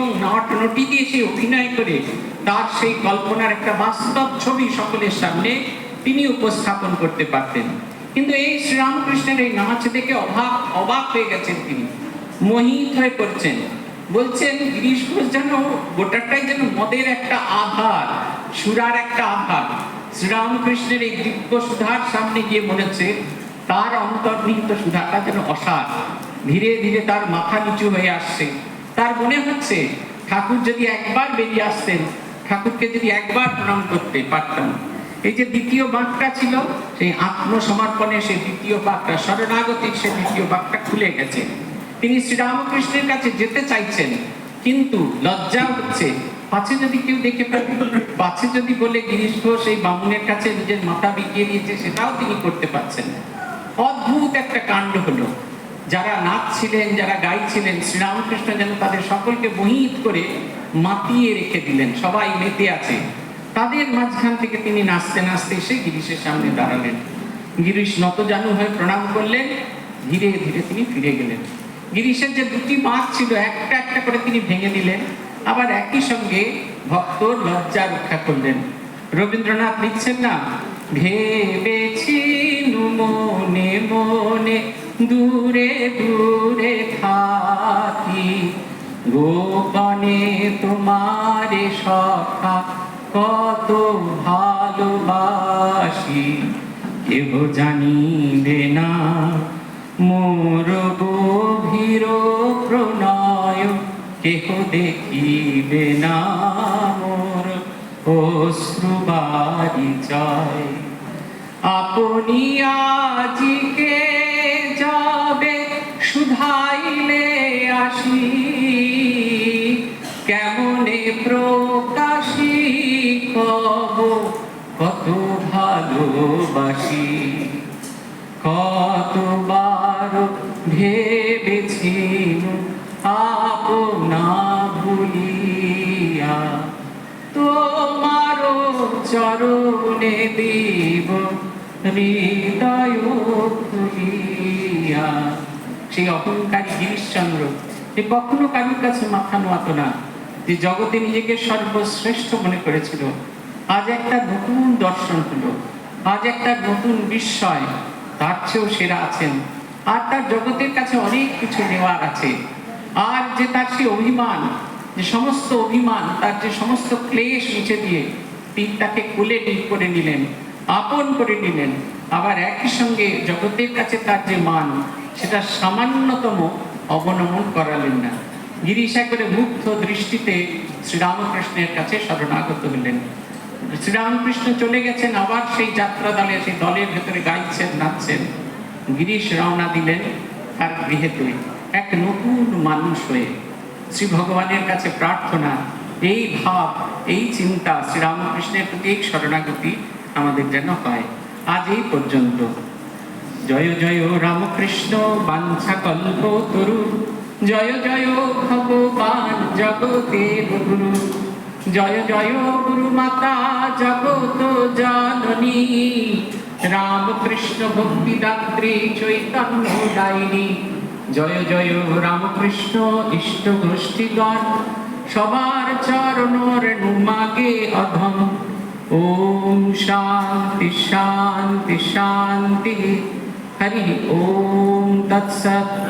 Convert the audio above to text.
এবং নট নটি দিয়ে সে অভিনয় করে, তার সেই কল্পনার একটা বাস্তব ছবি সকলের সামনে তিনি উপস্থাপন করতে পারতেন। কিন্তু এই শ্রীরামকৃষ্ণের এই নাচ দেখে অবাক অবাক হয়ে গেছেন তিনি। মোহিত হয়ে পড়ছেন। বলছেন গিরিশ ঘোষ যেন গোটাটাই যেন মদের একটা আধার, সুরার একটা আধার। শ্রীরামকৃষ্ণের এই দিব্য সুধার সামনে গিয়ে মনে হচ্ছে, তার অন্তর্নিহিত সুধাটা যেন অসার। ধীরে ধীরে তার মাথা নিচু হয়ে আসছে। তার মনে হচ্ছে, ঠাকুর যদি একবার বেরিয়ে আসতেন, ঠাকুরকে যদি একবার প্রণাম করতে পারতাম। এই যে দ্বিতীয় বাঁকটা ছিল, সেই আত্মসমর্পণে সেই দ্বিতীয় বাঁকটা শরণাগতিক সে দ্বিতীয় বাঁকটা খুলে গেছে। তিনি শ্রীরামকৃষ্ণের কাছে যেতে চাইছেন, কিন্তু লজ্জা হচ্ছে। পাছে যদি কেউ দেখে ফেলে, পাছে যদি বলে, গিরিশ ঘোষ এই বামুনের কাছে নিজের মাথা বিকিয়ে দিয়েছে, সেটাও তিনি করতে পারছেন। অদ্ভুত একটা কাণ্ড হলো। যারা নাচছিলেন যারা গাইছিলেন শ্রীরামকৃষ্ণ যেন তাদের সকলকে মোহিত করে মাতিয়ে রেখে দিলেন, সবাই মেতে আছে। তাদের মাঝখান থেকে তিনি নাচতে নাচতে এসে গিরিশের সামনে দাঁড়ালেন। গিরিশ নতজানু হয়ে প্রণাম করলেন, ধীরে ধীরে তিনি ফিরে গেলেন। গিরিশের যে দুটি মাছ ছিল, একটা একটা করে তিনি ভেঙে দিলেন, আবার একই সঙ্গে ভক্ত লজ্জা রক্ষা করলেন। রবীন্দ্রনাথ লিখছেন না, ভেবেছি মনে মনে দূরে দূরে থাকি। গোপনে তোমারে সখা কত ভালোবাসি। কেহ জানিবে না মোর গভীর প্রণয়। কেহ দেখিবে না মোর অশ্রুবারি চায় আপনি কেমনে প্রকাশি কব? কত ভালোবাসি, কতবার ভেবেছি আপনা ভুলিয়া? তোমার চরণে দেব হৃদয় খুলিয়া। সেই অহংকারী গিরিশচন্দ্র যে কখনো কারোর কাছে মাথা নোয়াত না। যে জগতে নিজেকে সর্বশ্রেষ্ঠ মনে করেছিল। আজ একটা নতুন দর্শন হলো। আজ একটা নতুন বিস্ময়। তার চেয়েও সেরা আছেন। আর তার জগতের কাছে অনেক কিছু নেওয়ার আছে। আর যে তার সেই অভিমান, যে সমস্ত অভিমান, তার যে সমস্ত ক্লেশ মুছে দিয়ে তিনি তাকে কোলে নিয়ে করে নিলেন, আপন করে নিলেন। আবার একই সঙ্গে জগতের কাছে তার যে মান, সেটা সামান্যতম অবনমন করালেন না। গিরিশা করে মুগ্ধ দৃষ্টিতে শ্রীরামকৃষ্ণের কাছে শরণাগত হলেন। শ্রীরামকৃষ্ণ চলে গেছেন, আবার সেই যাত্রা দলে সেই দলের ভেতরে গাইছেন, নাচছেন। গিরিশ রওনা দিলেন তার গৃহেতে। এক নতুন মানুষ হয়ে শ্রী ভগবানের কাছে প্রার্থনা, এই ভাব, এই চিন্তা শ্রীরামকৃষ্ণের প্রতি এই শরণাগতি আমাদের যেন হয়। আজ এই পর্যন্ত। জয় জয় রামকৃষ্ণ, বাঞ্ছা কল্প তরু। জয় জয় ভগবান জগতের গুরু। জয় জয় গুরু মাতা জগত জননী। রামকৃষ্ণ ভক্তিদাত্রী চৈতন্য দায়িনী জয় জয় রামকৃষ্ণ ইষ্ট গোষ্ঠীগণ। সবার চরণর নুমাগে অধম। ওম শান্তি শান্তি শান্তি। হরি, ওম তৎসৎ।